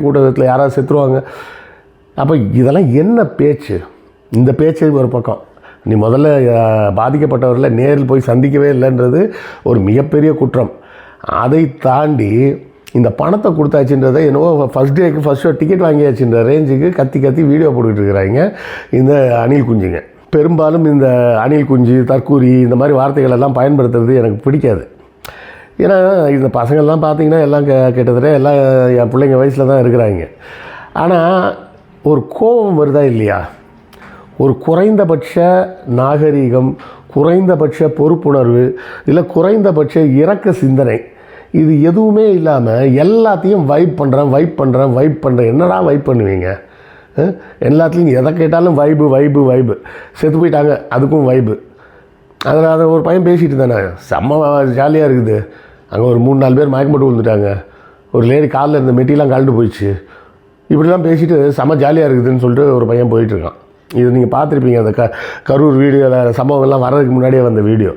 கூட்டத்தில் யாராவது செத்துருவாங்க. அப்போ இதெல்லாம் என்ன பேச்சு? இந்த பேச்சு ஒரு பக்கம். நீ முதல்ல அஹ், பாதிக்கப்பட்டவர்களை நேரில் போய் சந்திக்கவே இல்லைன்றது ஒரு மிகப்பெரிய குற்றம். அதை தாண்டி இந்த பணத்தை கொடுத்தாச்சுன்றதை என்னவோ ஃபஸ்ட் டேக்கு ஃபஸ்ட் ஷோ டிக்கெட் வாங்கியாச்சுன்ற ரேஞ்சுக்கு கத்தி கத்தி வீடியோ போட்டுக்கிட்டு இருக்கிறாங்க இந்த அணில் குஞ்சுங்க. பெரும்பாலும் இந்த அணில் குஞ்சு தற்கூரி இந்த மாதிரி வார்த்தைகள் எல்லாம் பயன்படுத்துறது எனக்கு பிடிக்காது. ஏன்னா இந்த பசங்கள்லாம் பார்த்தீங்கன்னா எல்லாம் க- கிட்டத்தட்ட எல்லாம் என் பிள்ளைங்க வயசில் தான் இருக்கிறாங்க. ஆனால் ஒரு கோபம் வருதா இல்லையா? ஒரு குறைந்தபட்ச நாகரீகம் குறைந்தபட்ச பொறுப்புணர்வு இல்லை குறைந்தபட்ச இறக்க சிந்தனை இது எதுவுமே இல்லாமல் எல்லாத்தையும் வைப் பண்ணுறேன் வைப் பண்ணுறேன் வைப் பண்ணுறேன் என்னடா வைப் பண்ணுவீங்க? எல்லாத்துலேயும் எதை கேட்டாலும் வைபு வைபு வைபு. செத்து போயிட்டாங்க அதுக்கும் வைபு. அதில் அதை ஒரு பையன் பேசிட்டு தானே செம்ம ஜாலியாக இருக்குது. அங்கே ஒரு மூணு நாலு பேர் மயக்கம் போட்டு விழுந்துட்டாங்க. ஒரு லேடி காலில் இருந்த மெட்டிலாம் கழண்டு போயிடுச்சு. இப்படிலாம் பேசிட்டு செம்ம ஜாலியாக இருக்குதுன்னு சொல்லிட்டு ஒரு பையன் போயிட்டுருக்கான் இது நீங்கள் பார்த்துருப்பீங்க அந்த க கரூர் வீடியோவில் சம்பவம் எல்லாம் வர்றதுக்கு முன்னாடியே வந்த வீடியோ.